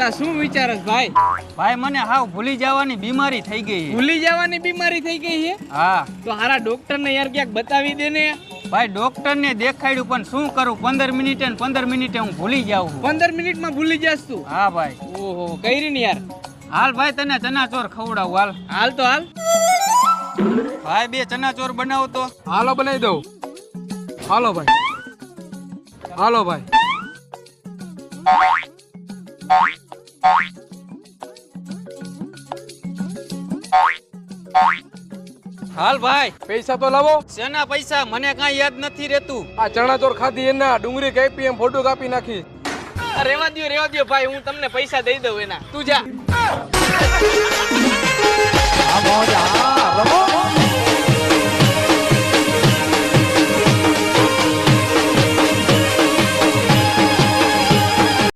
લા શું વિચારસ ભાઈ? ભાઈ મને હાવ ભૂલી જવાની બીમારી થઈ ગઈ છે. ભૂલી જવાની બીમારી થઈ ગઈ છે? હા. તો હારા ડોક્ટર ને યાર ક્યાંક બતાવી દે ને. ભાઈ ડોક્ટર ને દેખાડ્યું પણ શું કરું? પંદર મિનિટે ને પંદર મિનિટે હું ભૂલી જાઉં. પંદર મિનિટમાં ભૂલી જાસ તું? હા ભાઈ. ઓહો કઈ ને યાર. હાલ ભાઈ તને ચનાચોર ખવડાવું હાલ. હાલ તો હાલ. ભાઈ બે ચનાચોર બનાવો તો. હાલો બનાવી દઉં. હાલો ભાઈ. હાલો ભાઈ. હાલ ભાઈ. પૈસા તો લાવો. શેના પૈસા? મને કાંઈ યાદ નથી રહેતું. આ ચણાચોર ખાધી એના ડુંગળી કાપી એમ ફોટો કાપી નાખી. રેવા દો રેવા દો ભાઈ હું તમને પૈસા દઈ દઉં એના. તું જા.